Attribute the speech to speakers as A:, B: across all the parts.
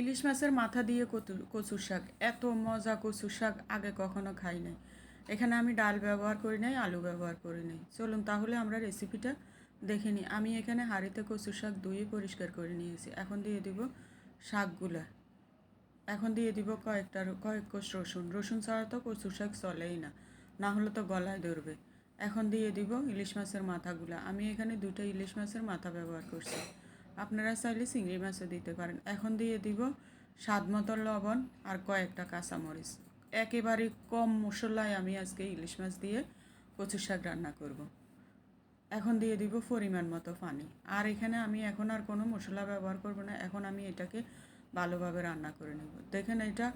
A: ইলিশ মাছের মাথা দিয়ে কচু, কচুর শাক। এত মজা কচুর শাক আগে কখনো খাই নাই। এখানে আমি ডাল ব্যবহার করি নাই, আলু ব্যবহার করি নাই। চলুন তাহলে আমরা রেসিপিটা দেখে নিই। আমি এখানে হাঁড়িতে কচুর শাক ধুয়ে পরিষ্কার করে নিয়েছি। এখন দিয়ে দিব শাকগুলা। এখন দিয়ে দিব কয়েকটা কয়েক কোষ রসুন। রসুন ছাড়া তো কচুর শাক চলেই না। না হলে তো গলায় ধরবে। এখন দিয়ে দিব ইলিশ মাছের মাথাগুলা। আমি এখানে দুটো ইলিশ মাছের মাথা ব্যবহার করছি। আপনারা চাইলে চিংড়ি মাছও দিতে পারেন। এখন দিয়ে দিব স্বাদ মতো লবণ আর কয়েকটা কাঁচামরিচ। একেবারে কম মশলায় আমি আজকে ইলিশ মাছ দিয়ে কচুর শাক রান্না করব। এখন দিয়ে দিব পরিমাণ মতো পানি। আর এখানে আমি এখন আর কোনো মশলা ব্যবহার করব না। এখন আমি এটাকে ভালোভাবে রান্না করে নেব। দেখেন এটা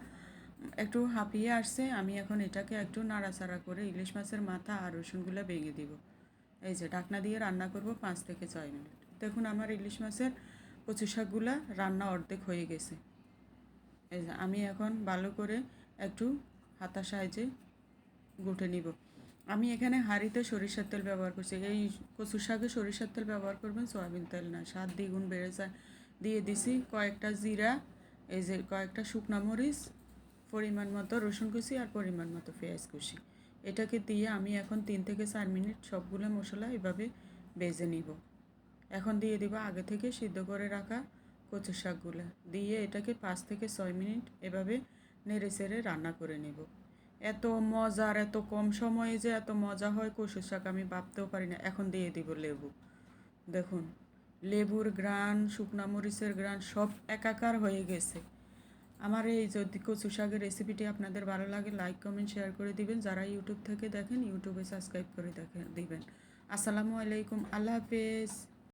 A: একটু হাঁপিয়ে আসছে। আমি এখন এটাকে একটু নাড়াচাড়া করে ইলিশ মাছের মাথা আর রসুনগুলো ভেঙে দিব। এই যে ঢাকনা দিয়ে রান্না করব পাঁচ থেকে ছয় মিনিট। দেখুন আমার ইলিশ মাছের কচু শাকগুলা রান্না অর্ধেক হয়ে গেছে। আমি এখন ভালো করে একটু হাতা সাহায্যে গুটে নিব। আমি এখানে হাঁড়িতে সরিষার তেল ব্যবহার করছি। এই কচু শাকে সরিষার তেল ব্যবহার করবেন, সয়াবিন তেল না, স্বাদ দ্বিগুণ বেড়ে যায়। দিয়ে দিছি কয়েকটা জিরা, এই যে কয়েকটা শুকনা মরিচ, পরিমাণ মতো রসুন কুচি আর পরিমাণ মতো পেঁয়াজ কুচি। এটাকে দিয়ে আমি এখন তিন থেকে চার মিনিট সবগুলো মশলা এভাবে বেজে নিব। এখন দিয়ে দিব আগে থেকে সিদ্ধ করে রাখা কচু শাকগুলো। দিয়ে এটাকে পাঁচ থেকে ছয় মিনিট এভাবে নেড়ে চেড়ে রান্না করে নেব। এত মজার এত কম সময়ে যে এত মজা হয় কচু শাক আমি ভাবতেও পারি না। এখন দিয়ে দিব লেবু। দেখুন, লেবুর গ্রান, শুকনা মরিচের গ্রান সব একাকার হয়ে গেছে। আমার এই যদি কচু শাকের রেসিপিটি আপনাদের ভালো লাগে লাইক কমেন্ট শেয়ার করে দিবেন। যারা ইউটিউব থেকে দেখেন ইউটিউবে সাবস্ক্রাইব করে দেখেন দিবেন। আসসালামু আলাইকুম, আল্লাহ হাফেজ।